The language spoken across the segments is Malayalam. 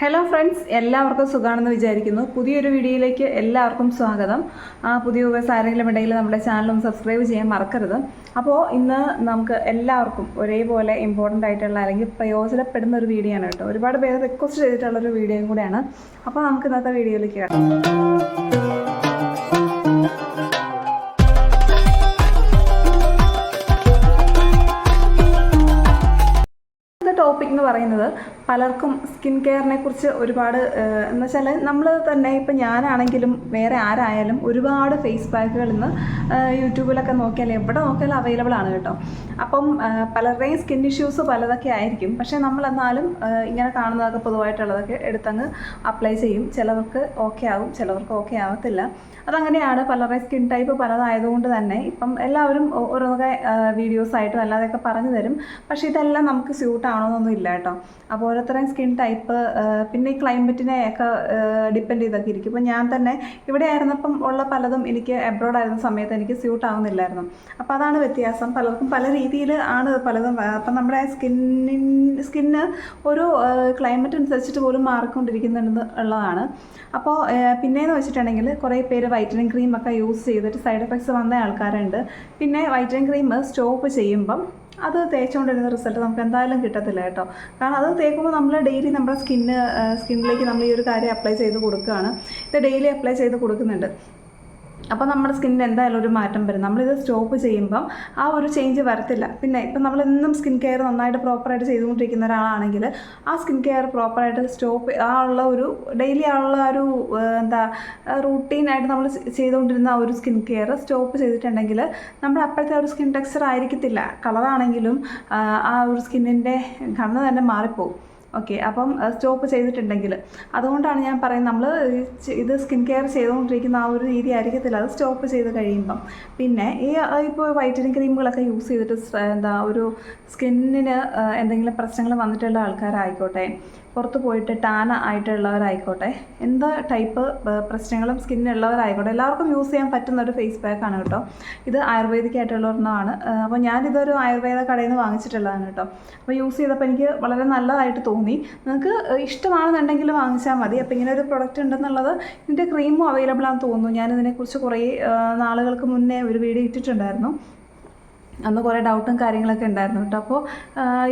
ഹലോ ഫ്രണ്ട്സ് എല്ലാവർക്കും സുഖമാണെന്ന് വിചാരിക്കുന്നു. പുതിയൊരു വീഡിയോയിലേക്ക് എല്ലാവർക്കും സ്വാഗതം. ആ പുതിയ വ്യൂവേഴ്സ് ആരെങ്കിലും ഉണ്ടെങ്കിൽ നമ്മുടെ ചാനലും സബ്സ്ക്രൈബ് ചെയ്യാൻ മറക്കരുത്. അപ്പോൾ ഇന്ന് നമുക്ക് എല്ലാവർക്കും ഒരേപോലെ ഇമ്പോർട്ടന്റ് ആയിട്ടുള്ള അല്ലെങ്കിൽ പ്രയോജനപ്പെടുന്ന ഒരു വീഡിയോ ആണ് കേട്ടോ. ഒരുപാട് പേര് റിക്വസ്റ്റ് ചെയ്തിട്ടുള്ള ഒരു വീഡിയോയും കൂടെയാണ്. അപ്പോൾ നമുക്ക് ഇന്നത്തെ വീഡിയോയിലേക്ക് കേട്ടോ ടോപ്പിക് എന്ന് പറയുന്നത് പലർക്കും സ്കിൻ കെയറിനെ കുറിച്ച് ഒരുപാട് എന്ന് വെച്ചാൽ നമ്മൾ തന്നെ ഇപ്പം ഞാനാണെങ്കിലും വേറെ ആരായാലും ഒരുപാട് ഫേസ് പാക്കുകൾ ഇന്ന് യൂട്യൂബിലൊക്കെ നോക്കിയാൽ എവിടെ നോക്കിയാലും അവൈലബിൾ ആണ് കേട്ടോ. അപ്പം പലരുടെയും സ്കിൻ ഇഷ്യൂസ് പലതൊക്കെ ആയിരിക്കും. പക്ഷേ നമ്മൾ എന്നാലും ഇങ്ങനെ കാണുന്നതൊക്കെ പൊതുവായിട്ടുള്ളതൊക്കെ എടുത്തങ്ങ് അപ്ലൈ ചെയ്യും. ചിലവർക്ക് ഓക്കെ ആവും ചിലവർക്ക് ഓക്കെ ആവത്തില്ല. അതങ്ങനെയാണ് പലരുടെ സ്കിൻ ടൈപ്പ് പലതായതുകൊണ്ട് തന്നെ ഇപ്പം എല്ലാവരും ഓരോന്നൊക്കെ വീഡിയോസ് ആയിട്ടും അല്ലാതെയൊക്കെ പറഞ്ഞു തരും. പക്ഷേ ഇതെല്ലാം നമുക്ക് സ്യൂട്ട് ആവണമെന്നൊന്നും ഇല്ല കേട്ടോ. അപ്പോൾ ഓരോരുത്തരുടെയും സ്കിൻ ടൈപ്പ് പിന്നെ ഈ ക്ലൈമറ്റിനെ ഒക്കെ ഡിപ്പെൻഡ് ചെയ്തൊക്കെ ഇരിക്കും. ഇപ്പം ഞാൻ തന്നെ ഇവിടെ ആയിരുന്നപ്പം ഉള്ള പലതും എനിക്ക് എബ്രോഡ് ആയിരുന്ന സമയത്ത് എനിക്ക് സ്യൂട്ട് ആവുന്നില്ലായിരുന്നു. അപ്പോൾ അതാണ് വ്യത്യാസം. പലർക്കും പല രീതിയിൽ ആണ് പലതും. അപ്പം നമ്മുടെ സ്കിന്നിൻ സ്കിന്ന് ഒരു ക്ലൈമറ്റ് അനുസരിച്ചിട്ട് പോലും മാറിക്കൊണ്ടിരിക്കുന്നുണ്ട് ഉള്ളതാണ്. അപ്പോൾ പിന്നെയെന്ന് വെച്ചിട്ടുണ്ടെങ്കിൽ കുറേ പേര് ക്രീം ഒക്കെ യൂസ് ചെയ്തിട്ട് സൈഡ് എഫക്ട്സ് വന്ന ആൾക്കാരുണ്ട്. പിന്നെ വൈറ്റനിൻ ക്രീം സ്റ്റോപ്പ് ചെയ്യുമ്പം അത് തേച്ചുകൊണ്ടിരുന്ന റിസൾട്ട് നമുക്ക് എന്തായാലും കിട്ടത്തില്ല കേട്ടോ. കാരണം അത് തേക്കുമ്പോൾ നമ്മൾ ഡെയിലി നമ്മുടെ സ്കിന്ന് സ്കിന്നിലേക്ക് നമ്മൾ ഈ ഒരു കാര്യം അപ്ലൈ ചെയ്ത് കൊടുക്കുകയാണ് ഇത് ഡെയിലി അപ്ലൈ ചെയ്ത് കൊടുക്കുന്നുണ്ട്. അപ്പോൾ നമ്മുടെ സ്കിന്നിന് എന്തായാലും ഒരു മാറ്റം വരും. നമ്മളിത് സ്റ്റോപ്പ് ചെയ്യുമ്പം ആ ഒരു ചേഞ്ച് വരത്തില്ല. പിന്നെ ഇപ്പം നമ്മൾ എന്നും സ്കിൻ കെയർ നന്നായിട്ട് പ്രോപ്പറായിട്ട് ചെയ്തുകൊണ്ടിരിക്കുന്ന ഒരാളാണെങ്കിൽ ആ സ്കിൻ കെയർ പ്രോപ്പറായിട്ട് സ്റ്റോപ്പ് ആ ഉള്ള ഒരു ഡെയിലി ആ ഉള്ള ഒരു എന്താ റൂട്ടീനായിട്ട് നമ്മൾ ചെയ്തുകൊണ്ടിരുന്ന ആ ഒരു സ്കിൻ കെയർ സ്റ്റോപ്പ് ചെയ്തിട്ടുണ്ടെങ്കിൽ നമ്മുടെ അപ്പോഴത്തെ ഒരു സ്കിൻ ടെക്സ്ചർ ആയിരിക്കത്തില്ല. കളറാണെങ്കിലും ആ ഒരു സ്കിന്നിന്റെ കണ്ണ് തന്നെ മാറിപ്പോവും. ഓക്കെ അപ്പം സ്റ്റോപ്പ് ചെയ്തിട്ടുണ്ടെങ്കിൽ. അതുകൊണ്ടാണ് ഞാൻ പറയുന്നത് നമ്മൾ ഇത് സ്കിൻ കെയർ ചെയ്തുകൊണ്ടിരിക്കുന്ന ആ ഒരു രീതി ആയിരിക്കത്തില്ല. അത് സ്റ്റോപ്പ് ചെയ്ത് കഴിയുമ്പം. പിന്നെ ഈ ഇപ്പോൾ വൈറ്റനിങ് ക്രീമുകളൊക്കെ യൂസ് ചെയ്തിട്ട് എന്താ ഒരു സ്കിന്നിന് എന്തെങ്കിലും പ്രശ്നങ്ങൾ വന്നിട്ടുള്ള ആൾക്കാരായിക്കോട്ടെ. പുറത്ത് പോയിട്ട് ടാന ആയിട്ടുള്ളവരായിക്കോട്ടെ. എന്ത് ടൈപ്പ് പ്രശ്നങ്ങളും സ്കിന്നുള്ളവരായിക്കോട്ടെ എല്ലാവർക്കും യൂസ് ചെയ്യാൻ പറ്റുന്ന ഒരു ഫേസ് പാക്കാണ് കേട്ടോ. ഇത് ആയുർവേദിക് ആയിട്ടുള്ള ഒരെണ്ണമാണ് അപ്പോൾ ഞാനിതൊരു ആയുർവേദ കടയിൽ നിന്ന് വാങ്ങിച്ചിട്ടുള്ളതാണ് കേട്ടോ. അപ്പോൾ യൂസ് ചെയ്തപ്പോൾ എനിക്ക് വളരെ നല്ലതായിട്ട് തോന്നി. നിങ്ങൾക്ക് ഇഷ്ടമാണെന്നുണ്ടെങ്കിൽ വാങ്ങിച്ചാൽ മതി. അപ്പോൾ ഇങ്ങനെ ഒരു പ്രൊഡക്റ്റ് ഉണ്ടെന്നുള്ളത് ഇതിന്റെ ക്രീമും അവൈലബിൾ ആണെന്ന് തോന്നുന്നു. ഞാനിതിനെക്കുറിച്ച് കുറേ നാളുകൾക്ക് മുന്നേ ഒരു വീഡിയോ ഇട്ടിട്ടുണ്ടായിരുന്നു. അന്ന് കുറേ ഡൗട്ടും കാര്യങ്ങളൊക്കെ ഉണ്ടായിരുന്നു കേട്ടോ അപ്പോൾ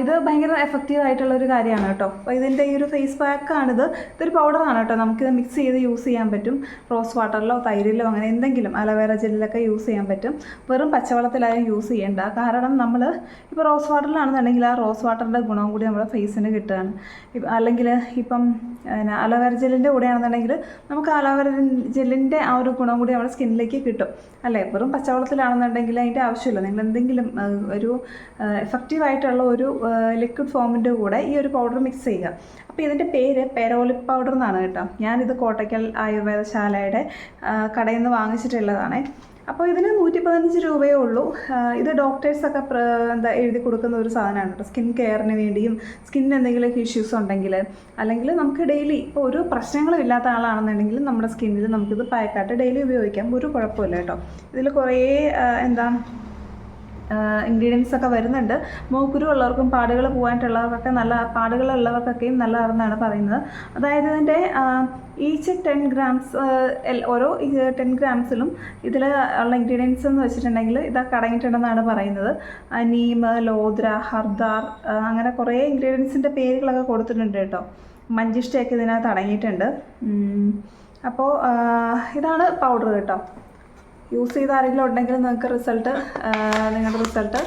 ഇത് ഭയങ്കര എഫക്റ്റീവ് ആയിട്ടുള്ള ഒരു കാര്യമാണ് കേട്ടോ അപ്പോൾ ഇതിന്റെ ഈ ഒരു ഫേസ് പാക്കാണിത് ഇതൊരു പൗഡറാണ് കേട്ടോ നമുക്കിത് മിക്സ് ചെയ്ത് യൂസ് ചെയ്യാൻ പറ്റും. റോസ് വാട്ടറിലോ തൈരിലോ അങ്ങനെ എന്തെങ്കിലും അലവേറ ജെല്ലിലൊക്കെ യൂസ് ചെയ്യാൻ പറ്റും. വെറും പച്ചവെള്ളത്തിലായാലും യൂസ് ചെയ്യേണ്ട. കാരണം നമ്മൾ ഇപ്പോൾ റോസ് വാട്ടറിലാണെന്നുണ്ടെങ്കിൽ ആ റോസ് വാട്ടറിന്റെ ഗുണം കൂടി നമ്മുടെ ഫേസിന് കിട്ടുകയാണ്. അല്ലെങ്കിൽ ഇപ്പം അലോവേറ ജെല്ലിന്റെ കൂടെയാണെന്നുണ്ടെങ്കിൽ നമുക്ക് അലോവേറ ജെല്ലിന്റെ ആ ഒരു ഗുണം കൂടി നമ്മുടെ സ്കിന്നിലേക്ക് കിട്ടും. അല്ലേ? വെറും പച്ചവെള്ളത്തിലാണെന്നുണ്ടെങ്കിൽ അതിന്റെ ആവശ്യമില്ല. നിങ്ങൾ എന്തെങ്കിലും ആ, ഒരു എഫക്റ്റീവായിട്ടുള്ള ഒരു ലിക്വിഡ് ഫോമിന്റെ കൂടെ ഈ ഒരു പൗഡർ മിക്സ് ചെയ്യുക. അപ്പോൾ ഇതിന്റെ പേര് പെരോലിക് പൗഡർ എന്നാണ് കേട്ടോ. ഞാനിത് കോട്ടയ്ക്കൽ ആയുർവേദശാലയുടെ കടയിൽ നിന്ന് വാങ്ങിച്ചിട്ടുള്ളതാണ്. അപ്പോൾ ഇതിന് നൂറ്റി പതിനഞ്ച് രൂപയേ ഉള്ളൂ. ഇത് ഡോക്ടേഴ്സൊക്കെ എന്താ എഴുതി കൊടുക്കുന്ന ഒരു സാധനമാണ് കേട്ടോ. സ്കിൻ കെയറിന് വേണ്ടിയും സ്കിന്നിന് എന്തെങ്കിലും ഇഷ്യൂസ് ഉണ്ടെങ്കിൽ അല്ലെങ്കിൽ നമുക്ക് ഡെയിലി ഇപ്പോൾ ഒരു പ്രശ്നങ്ങളും ഇല്ലാത്ത ആളാണെന്നുണ്ടെങ്കിൽ നമ്മുടെ സ്കിന്നിൽ നമുക്കിത് പാക്കായിട്ട് ഡെയിലി ഉപയോഗിക്കാം. ഒരു കുഴപ്പമില്ല കേട്ടോ. ഇതിൽ കുറേ എന്താ ഇൻഗ്രീഡിയൻസ് ഒക്കെ വരുന്നുണ്ട്. മൂക്കുരു ഉള്ളവർക്കും പാടുകൾ പോകാനായിട്ടുള്ളവർക്കൊക്കെ നല്ല പാടുകളുള്ളവർക്കൊക്കെയും നല്ലതാണെന്നാണ് പറയുന്നത്. അതായത് ഇതിന്റെ ഈച്ച് ടെൻ ഗ്രാംസ് ഓരോ ടെൻ ഗ്രാംസിലും ഇതിൽ ഉള്ള ഇൻഗ്രീഡിയൻസ് എന്ന് വെച്ചിട്ടുണ്ടെങ്കിൽ ഇതൊക്കെ അടങ്ങിയിട്ടുണ്ടെന്നാണ് പറയുന്നത്. നീമ് ലോദ്ര ഹർദാർ അങ്ങനെ കുറേ ഇൻഗ്രീഡിയൻസിന്റെ പേരുകളൊക്കെ കൊടുത്തിട്ടുണ്ട് കേട്ടോ. മഞ്ചിഷ്ടയൊക്കെ ഇതിനകത്ത് അടങ്ങിയിട്ടുണ്ട്. അപ്പോൾ ഇതാണ് പൗഡർ കേട്ടോ. യൂസ് ചെയ്ത ആരെങ്കിലും ഉണ്ടെങ്കിൽ നിങ്ങൾക്ക് റിസൾട്ട് നിങ്ങളുടെ റിസൾട്ട്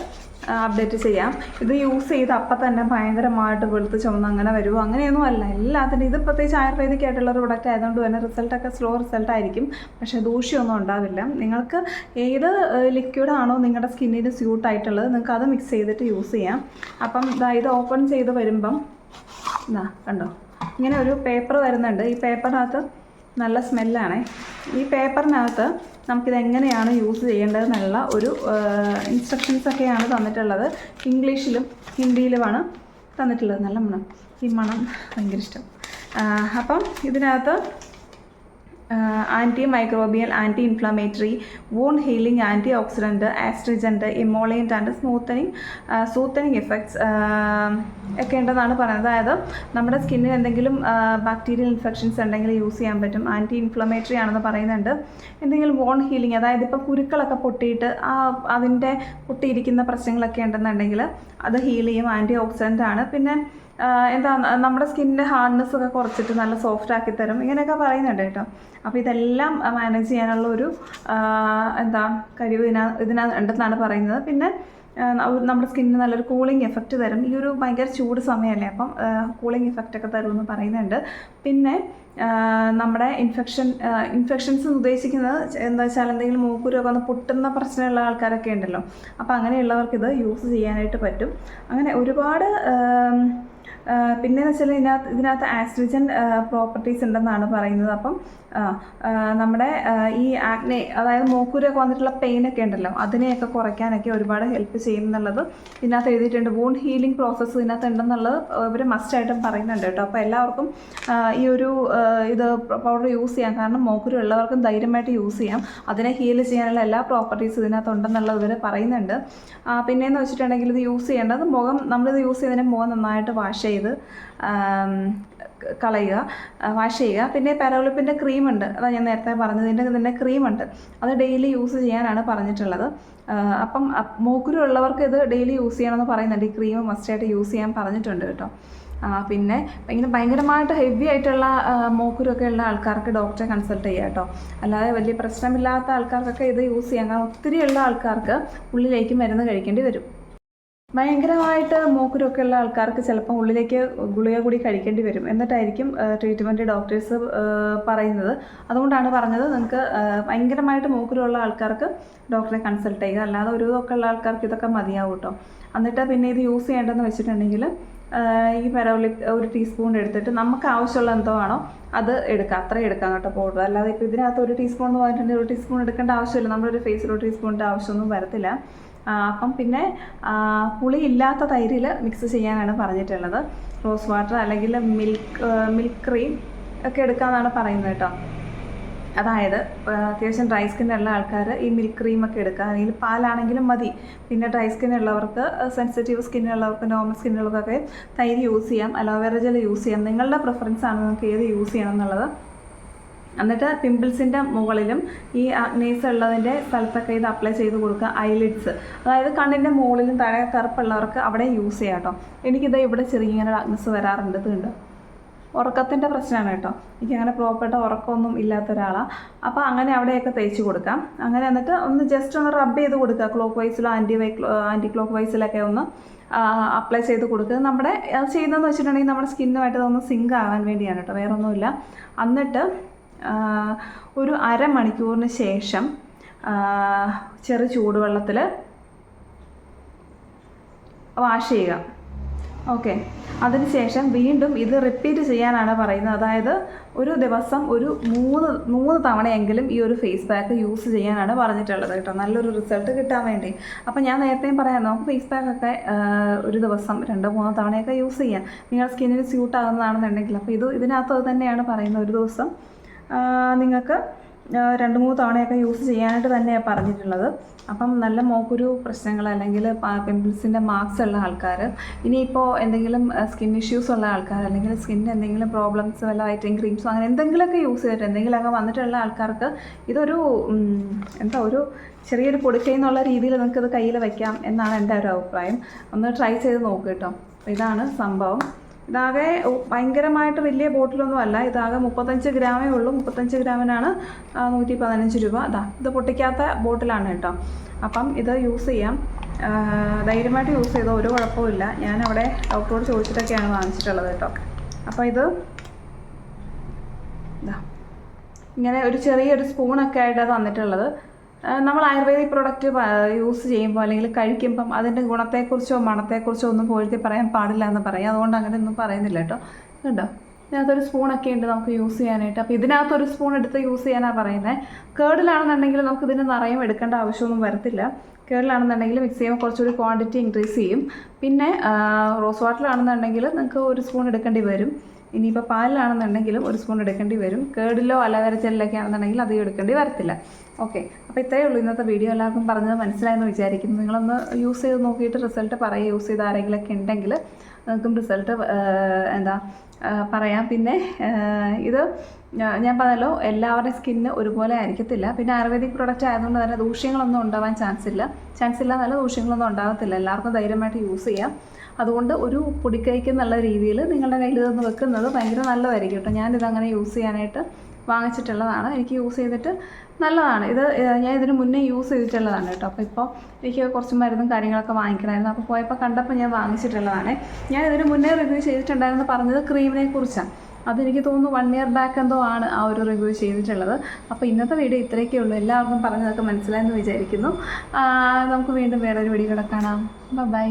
അപ്ഡേറ്റ് ചെയ്യാം. ഇത് യൂസ് ചെയ്ത് അപ്പം തന്നെ ഭയങ്കരമായിട്ട് വെളുത്ത് ചുമന്ന് അങ്ങനെ വരുമോ അങ്ങനെയൊന്നും അല്ല. എല്ലാത്തിനും ഇത് പ്രത്യേകിച്ച് ആയുർവേദിക് ആയിട്ടുള്ള ഒരു പ്രൊഡക്റ്റ് ആയതുകൊണ്ട് തന്നെ റിസൾട്ടൊക്കെ സ്ലോ റിസൾട്ട് ആയിരിക്കും. പക്ഷേ ദൂഷ്യമൊന്നും ഉണ്ടാവില്ല. നിങ്ങൾക്ക് ഏത് ലിക്വിഡാണോ നിങ്ങളുടെ സ്കിന്നിന് സ്യൂട്ടായിട്ടുള്ളത് നിങ്ങൾക്ക് അത് മിക്സ് ചെയ്തിട്ട് യൂസ് ചെയ്യാം. അപ്പം ഇതാ ഇത് ഓപ്പൺ ചെയ്ത് വരുമ്പം ഇതാ കണ്ടോ? ഇങ്ങനെ ഒരു പേപ്പർ വരുന്നുണ്ട്. ഈ പേപ്പറിനകത്ത് നല്ല സ്മെല്ലാണ്. ഈ പേപ്പറിനകത്ത് നമുക്കിത് എങ്ങനെയാണ് യൂസ് ചെയ്യേണ്ടതെന്നുള്ള ഒരു ഇൻസ്ട്രക്ഷൻസ് ഒക്കെയാണ് തന്നിട്ടുള്ളത്. ഇംഗ്ലീഷിലും ഹിന്ദിയിലുമാണ് തന്നിട്ടുള്ളത്. നല്ല മണം. ഈ മണം ഭയങ്കര ഇഷ്ടം. അപ്പം ഇതിനകത്ത് anti microbial anti inflammatory wound healing anti oxidant astringent emollient and smoothening soothening effects ഒക്കെ ഉണ്ടെന്നാണ് പറയുന്നത്. അതായത് നമ്മുടെ സ്കിന്നിന് എന്തെങ്കിലും ബാക്ടീരിയൽ ഇൻഫെക്ഷൻസ് ഉണ്ടെങ്കിൽ യൂസ് ചെയ്യാൻ പറ്റും. ആന്റി ഇൻഫ്ലമേറ്ററി ആണെന്ന് പറയുന്നുണ്ട്. എന്തെങ്കിലും വോൺ ഹീലിംഗ് അതായത് ഇപ്പോൾ കുരുക്കളൊക്കെ പൊട്ടിയിട്ട് ആ അതിന്റെ പൊട്ടിയിരിക്കുന്ന പ്രശ്നങ്ങളൊക്കെ ഉണ്ടെന്നുണ്ടെങ്കിൽ അത് ഹീൽ ചെയ്യും. ആന്റി ഓക്സിഡന്റ് ആണ്. പിന്നെ എന്താ നമ്മുടെ സ്കിന്നിന്റെ ഹാർഡ്നെസ് ഒക്കെ കുറച്ചിട്ട് നല്ല സോഫ്റ്റ് ആക്കി തരും. ഇങ്ങനെയൊക്കെ പറയുന്നുണ്ട് കേട്ടോ. അപ്പോൾ ഇതെല്ലാം മാനേജ് ചെയ്യാനുള്ള ഒരു എന്താ കഴിവ് ഇതിനാ ഇതിനാ ഉണ്ടെന്നാണ് പറയുന്നത്. പിന്നെ നമ്മുടെ സ്കിന്നിന് നല്ലൊരു കൂളിംഗ് എഫക്റ്റ് തരും. ഈ ഒരു ഭയങ്കര ചൂട് സമയമല്ലേ അപ്പം കൂളിംഗ് എഫക്റ്റ് ഒക്കെ തരുമെന്ന് പറയുന്നുണ്ട്. പിന്നെ നമ്മുടെ ഇൻഫെക്ഷൻ ഇൻഫെക്ഷൻസ് ഉദ്ദേശിക്കുന്നത് എന്താ വെച്ചാൽ എന്തെങ്കിലും മൂക്കുരൊക്കെ ഒന്ന് പൊട്ടുന്ന പ്രശ്നമുള്ള ആൾക്കാരൊക്കെ ഉണ്ടല്ലോ. അപ്പോൾ അങ്ങനെയുള്ളവർക്ക് ഇത് യൂസ് ചെയ്യാനായിട്ട് പറ്റും. അങ്ങനെ ഒരുപാട് ആം, എന്ന് വെച്ചാൽ ഇതിനകത്ത് ഇതിനകത്ത് ആസ്ട്രിജൻ പ്രോപ്പർട്ടീസ് ഉണ്ടെന്നാണ് പറയുന്നത്. അപ്പം നമ്മുടെ ഈ ആക്നെ അതായത് മൂക്കൂരൊക്കെ വന്നിട്ടുള്ള പെയിനൊക്കെ ഉണ്ടല്ലോ അതിനെയൊക്കെ കുറയ്ക്കാനൊക്കെ ഒരുപാട് ഹെൽപ്പ് ചെയ്യും എന്നുള്ളത് ഇതിനകത്ത് എഴുതിയിട്ടുണ്ട്. വൂണ്ട് ഹീലിംഗ് പ്രോസസ്സ് ഇതിനകത്ത് ഉണ്ടെന്നുള്ളത് ഇവർ മസ്റ്റായിട്ടും പറയുന്നുണ്ട് കേട്ടോ. അപ്പോൾ എല്ലാവർക്കും ഈ ഒരു ഇത് പൗഡർ യൂസ് ചെയ്യാം. കാരണം മൂക്കുരു ഉള്ളവർക്കും ധൈര്യമായിട്ട് യൂസ് ചെയ്യാം. അതിനെ ഹീൽ ചെയ്യാനുള്ള എല്ലാ പ്രോപ്പർട്ടീസ് ഇതിനകത്ത് ഉണ്ടെന്നുള്ളത് ഇവർ പറയുന്നുണ്ട്. പിന്നെയെന്ന് വെച്ചിട്ടുണ്ടെങ്കിൽ ഇത് യൂസ് ചെയ്യേണ്ടത് മുഖം നമ്മളിത് യൂസ് ചെയ്തതിന് മുഖം നന്നായിട്ട് വാഷ് ചെയ്ത് കളയുക വാഷ് ചെയ്യുക. പിന്നെ പാരോളിപ്പിന്റെ ക്രീം ഉണ്ട്. അതാ ഞാൻ നേരത്തെ പറഞ്ഞതിന്റെ തന്നെ ഇതിന്റെ ക്രീം ഉണ്ട്. അത് ഡെയിലി യൂസ് ചെയ്യാനാണ് പറഞ്ഞിട്ടുള്ളത്. അപ്പം മൂക്കുരുള്ളവർക്ക് ഇത് ഡെയിലി യൂസ് ചെയ്യണമെന്ന് പറയുന്നുണ്ട്. ഈ ക്രീം മസ്റ്റ് ആയിട്ട് യൂസ് ചെയ്യാൻ പറഞ്ഞിട്ടുണ്ട് കേട്ടോ. പിന്നെ ഇങ്ങനെ ഭയങ്കരമായിട്ട് ഹെവി ആയിട്ടുള്ള മൂക്കുരൊക്കെ ഉള്ള ആൾക്കാർക്ക് ഡോക്ടറെ കൺസൾട്ട് ചെയ്യുക കേട്ടോ. അല്ലാതെ വലിയ പ്രശ്നമില്ലാത്ത ആൾക്കാർക്കൊക്കെ ഇത് യൂസ് ചെയ്യാം. കാരണം ഒത്തിരി ഉള്ള ആൾക്കാർക്ക് ഉള്ളിലേക്ക് മരുന്ന് കഴിക്കേണ്ടി വരും. ഭയങ്കരമായിട്ട് മൂക്കുരൊക്കെ ഉള്ള ആൾക്കാർക്ക് ചിലപ്പോൾ ഉള്ളിലേക്ക് ഗുളിക കൂടി കഴിക്കേണ്ടി വരും. എന്നിട്ടായിരിക്കും ട്രീറ്റ്മെന്റ് ഡോക്ടേഴ്സ് പറയുന്നത്. അതുകൊണ്ടാണ് പറഞ്ഞത് നിങ്ങൾക്ക് ഭയങ്കരമായിട്ട് മൂക്കുരുള്ള ആൾക്കാർക്ക് ഡോക്ടറെ കൺസൾട്ട് ചെയ്യുക. അല്ലാതെ ഒരു ഇതൊക്കെ ഉള്ള ആൾക്കാർക്ക് ഇതൊക്കെ മതിയാവും കേട്ടോ എന്നിട്ട് പിന്നെ ഇത് യൂസ് ചെയ്യേണ്ടതെന്ന് വെച്ചിട്ടുണ്ടെങ്കിൽ ഈ പെരോളിക് ഒരു ടീസ്പൂൺ എടുത്തിട്ട് നമുക്ക് ആവശ്യമുള്ള എന്തോ ആണോ അത് എടുക്കുക. അത്രയും എടുക്കാം കേട്ടോ പൗഡർ അല്ലാതെ ഇപ്പോൾ ഇതിനകത്ത് ഒരു ടീസ്പൂൺ എന്ന് പറഞ്ഞിട്ടുണ്ടെങ്കിൽ ഒരു ടീസ്പൂൺ എടുക്കേണ്ട ആവശ്യമില്ല. നമ്മളൊരു ഫേസിൽ ഒരു ടീസ്പൂണിന്റെ ആവശ്യമൊന്നും വരത്തില്ല. അപ്പം പിന്നെ പുളിയില്ലാത്ത തൈരിൽ മിക്സ് ചെയ്യാനാണ് പറഞ്ഞിട്ടുള്ളത്. റോസ് വാട്ടർ അല്ലെങ്കിൽ മിൽക്ക് മിൽക്ക് ക്രീം ഒക്കെ എടുക്കാമെന്നാണ് പറയുന്നത് കേട്ടോ. അതായത് അത്യാവശ്യം ഡ്രൈ സ്കിൻ ഉള്ള ആൾക്കാർ ഈ മിൽക്ക് ക്രീം ഒക്കെ എടുക്കുക. അല്ലെങ്കിൽ പാലാണെങ്കിലും മതി. പിന്നെ ഡ്രൈ സ്കിൻ ഉള്ളവർക്ക് സെൻസിറ്റീവ് സ്കിൻ ഉള്ളവർക്ക് നോർമൽ സ്കിൻ ഉള്ളവർക്കൊക്കെ തൈര് യൂസ് ചെയ്യാം. അലോവേറ ജെൽ യൂസ് ചെയ്യാം. നിങ്ങളുടെ പ്രിഫറൻസ് ആണ് നിങ്ങൾക്ക് ഏത് യൂസ് ചെയ്യണം എന്നുള്ളത്. എന്നിട്ട് പിമ്പിൾസിന്റെ മുകളിലും ഈ അഗ്നേസ് ഉള്ളതിന്റെ സ്ഥലത്തൊക്കെ ഇത് അപ്ലൈ ചെയ്ത് കൊടുക്കുക ഐലിഡ്സ് അതായത് കണ്ണിന്റെ മുകളിലും താഴെ കറുപ്പുള്ളവർക്ക് അവിടെ യൂസ് ചെയ്യാം കേട്ടോ. എനിക്കിത് ഇവിടെ ചെറിയ ഇങ്ങനെ അഗ്നസ് വരാറുണ്ട് ഇതുണ്ട് ഉറക്കത്തിന്റെ പ്രശ്നമാണ് കേട്ടോ. എനിക്ക് അങ്ങനെ പ്രോപ്പർട്ട് ഉറക്കമൊന്നും ഇല്ലാത്ത ഒരാളാണ് അപ്പോൾ അങ്ങനെ അവിടെയൊക്കെ തേച്ച് കൊടുക്കാം. അങ്ങനെ എന്നിട്ട് ഒന്ന് ജസ്റ്റ് ഒന്ന് റബ്ബ് ചെയ്ത് കൊടുക്കുക. ക്ലോക്ക് വൈസിലോ ആന്റി വൈ ആന്റി ക്ലോക്ക് വൈസിലൊക്കെ ഒന്ന് അപ്ലൈ ചെയ്ത് കൊടുക്കുക. നമ്മുടെ ചെയ്യുന്നതെന്ന് വെച്ചിട്ടുണ്ടെങ്കിൽ നമ്മുടെ സ്കിന്നുമായിട്ട് അതൊന്ന് സിങ്ക് ആവാൻ വേണ്ടിയാണ് കേട്ടോ. വേറൊന്നുമില്ല. എന്നിട്ട് ഒരു അരമണിക്കൂറിന് ശേഷം ചെറു ചൂടുവെള്ളത്തിൽ വാഷ് ചെയ്യുക. ഓക്കെ. അതിനുശേഷം വീണ്ടും ഇത് റിപ്പീറ്റ് ചെയ്യാനാണ് പറയുന്നത്. അതായത് ഒരു ദിവസം ഒരു മൂന്ന് മൂന്ന് തവണയെങ്കിലും ഈ ഒരു ഫേസ് പാക്ക് യൂസ് ചെയ്യാനാണ് പറഞ്ഞിട്ടുള്ളത് കേട്ടോ. നല്ലൊരു റിസൾട്ട് കിട്ടാൻ വേണ്ടി. അപ്പോൾ ഞാൻ നേരത്തെയും പറയാം നമുക്ക് ഫേസ് പാക്കൊക്കെ ഒരു ദിവസം രണ്ടോ മൂന്നോ തവണയൊക്കെ യൂസ് ചെയ്യാം. നിങ്ങളുടെ സ്കിന്നിന് സ്യൂട്ട് ആകുന്നതാണെന്നുണ്ടെങ്കിൽ അപ്പോൾ ഇത് ഇതിനകത്ത് തന്നെയാണ് പറയുന്നത്. ഒരു ദിവസം നിങ്ങൾക്ക് രണ്ട് മൂന്ന് തവണയൊക്കെ യൂസ് ചെയ്യാനായിട്ട് തന്നെയാണ് പറഞ്ഞിട്ടുള്ളത്. അപ്പം നല്ല മോക്കൊരു പ്രശ്നങ്ങൾ അല്ലെങ്കിൽ പിമ്പിൾസിന്റെ മാർക്സ് ഉള്ള ആൾക്കാർ ഇനിയിപ്പോൾ എന്തെങ്കിലും സ്കിൻ ഇഷ്യൂസ് ഉള്ള ആൾക്കാർ അല്ലെങ്കിൽ സ്കിന്നിന് എന്തെങ്കിലും പ്രോബ്ലംസ് വല്ല വൈറ്റിംഗ് ക്രീംസോ അങ്ങനെ എന്തെങ്കിലുമൊക്കെ യൂസ് ചെയ്തിട്ട് എന്തെങ്കിലുമൊക്കെ വന്നിട്ടുള്ള ആൾക്കാർക്ക് ഇതൊരു എന്താ ഒരു ചെറിയൊരു പൊടിക്കൈ എന്നുള്ള രീതിയിൽ നിങ്ങൾക്കത് കയ്യിൽ വയ്ക്കാം എന്നാണ് എന്റെ ഒരു അഭിപ്രായം. ഒന്ന് ട്രൈ ചെയ്ത് നോക്കൂ കേട്ടോ. ഇതാണ് സംഭവം. ഇതാകെ ഭയങ്കരമായിട്ട് വലിയ ബോട്ടിലൊന്നും അല്ല. ഇതാകെ മുപ്പത്തഞ്ച് ഗ്രാമേ ഉള്ളൂ. മുപ്പത്തഞ്ച് ഗ്രാമിനാണ് നൂറ്റി പതിനഞ്ച് രൂപ. അതാ ഇത് പൊട്ടിക്കാത്ത ബോട്ടിലാണ് കേട്ടോ. അപ്പം ഇത് യൂസ് ചെയ്യാം. ധൈര്യമായിട്ട് യൂസ് ചെയ്തോ ഒരു കുഴപ്പമില്ല ഞാൻ അവിടെ ഡോക്ടറോട് ചോദിച്ചിട്ടൊക്കെയാണ് വാങ്ങിച്ചിട്ടുള്ളത് കേട്ടോ. അപ്പം ഇത് ഇതാ ഇങ്ങനെ ഒരു ചെറിയൊരു സ്പൂണൊക്കെ ആയിട്ടാണ് തന്നിട്ടുള്ളത്. നമ്മൾ ആയുർവേദിക് പ്രൊഡക്റ്റ് യൂസ് ചെയ്യുമ്പോൾ അല്ലെങ്കിൽ കഴിക്കുമ്പം അതിന്റെ ഗുണത്തെക്കുറിച്ചോ മണത്തെക്കുറിച്ചോ ഒന്നും പോഴ്ത്തി പറയാൻ പാടില്ല എന്ന് പറയും. അതുകൊണ്ട് അങ്ങനെ ഒന്നും പറയുന്നില്ല കേട്ടോ. കണ്ടോ? ഇതിനകത്തൊരു സ്പൂണൊക്കെ ഉണ്ട് നമുക്ക് യൂസ് ചെയ്യാനായിട്ട്. അപ്പോൾ ഇതിനകത്തൊരു സ്പൂൺ എടുത്ത് യൂസ് ചെയ്യാനാണ് പറയുന്നത് കേടിലാണെന്നുണ്ടെങ്കിൽ നമുക്ക് ഇതിന് നിറയും എടുക്കേണ്ട ആവശ്യമൊന്നും വരത്തില്ല. കേടിലാണെന്നുണ്ടെങ്കിൽ മിക്സ് ചെയ്യുമ്പോൾ കുറച്ചുകൂടി ക്വാണ്ടിറ്റി ഇൻക്രീസ് ചെയ്യും. പിന്നെ റോസ് വാട്ടറിലാണെന്നുണ്ടെങ്കിൽ നിങ്ങൾക്ക് ഒരു സ്പൂൺ എടുക്കേണ്ടി വരും. ഇനിയിപ്പോൾ പാലിലാണെന്നുണ്ടെങ്കിലും ഒരു സ്പൂൺ എടുക്കേണ്ടി വരും. കേടിലോ അലവരച്ചലിലൊക്കെ ആണെന്നുണ്ടെങ്കിൽ അധികം എടുക്കേണ്ടി വരത്തില്ല. ഓക്കെ അപ്പോൾ ഇത്രയേ ഉള്ളൂ ഇന്നത്തെ വീഡിയോ എല്ലാവർക്കും പറഞ്ഞത് മനസ്സിലായെന്ന് വിചാരിക്കുന്നു. നിങ്ങളൊന്ന് യൂസ് ചെയ്ത് നോക്കിയിട്ട് റിസൾട്ട് പറയുക യൂസ് ചെയ്ത് ആരെങ്കിലുമൊക്കെ ഉണ്ടെങ്കിൽ നിങ്ങൾക്കും റിസൾട്ട് എന്താ പറയാം. പിന്നെ ഇത് ഞാൻ പറഞ്ഞല്ലോ എല്ലാവരുടെയും സ്കിന്ന് ഒരുപോലെ ആയിരിക്കത്തില്ല. പിന്നെ ആയുർവേദിക് പ്രൊഡക്റ്റ് ആയതുകൊണ്ട് തന്നെ ദൂഷ്യങ്ങളൊന്നും ഉണ്ടാവാൻ ചാൻസ് ഇല്ല. ചാൻസ് ഇല്ല എന്നല്ല ദൂഷ്യങ്ങളൊന്നും ഉണ്ടാകത്തില്ല എല്ലാവർക്കും ധൈര്യമായിട്ട് യൂസ് ചെയ്യാം. അതുകൊണ്ട് ഒരു പൊടിക്കൈക്ക് എന്നുള്ള രീതിയിൽ നിങ്ങളുടെ കയ്യിൽ ഇതൊന്ന് വെക്കുന്നത് ഭയങ്കര നല്ലതായിരിക്കും കേട്ടോ. ഞാനിതങ്ങനെ യൂസ് ചെയ്യാനായിട്ട് വാങ്ങിച്ചിട്ടുള്ളതാണ്. എനിക്ക് യൂസ് ചെയ്തിട്ട് നല്ലതാണ്. ഇത് ഞാൻ ഇതിന് മുന്നേ യൂസ് ചെയ്തിട്ടുള്ളതാണ് കേട്ടോ. അപ്പോൾ ഇപ്പോൾ എനിക്ക് കുറച്ച് മരുന്നും കാര്യങ്ങളൊക്കെ വാങ്ങിക്കണമായിരുന്നു. അപ്പോൾ പോയപ്പോൾ കണ്ടപ്പോൾ ഞാൻ വാങ്ങിച്ചിട്ടുള്ളതാണ്. ഞാൻ ഇതിന് മുന്നേ റിവ്യൂ ചെയ്തിട്ടുണ്ടായിരുന്നു പറഞ്ഞത് ക്രീമിനെ കുറിച്ചാണ് അതെനിക്ക് തോന്നുന്നു വൺ ഇയർ ബാക്ക് എന്തോ ആണ് ആ ഒരു റിവ്യൂ ചെയ്തിട്ടുള്ളത്. അപ്പോൾ ഇന്നത്തെ വീഡിയോ ഇത്രയൊക്കെ ഉള്ളൂ. എല്ലാവർക്കും പറഞ്ഞതൊക്കെ മനസ്സിലായെന്ന് വിചാരിക്കുന്നു. നമുക്ക് വീണ്ടും വേറൊരു വീഡിയോ കൂടെ കാണാം. ബൈ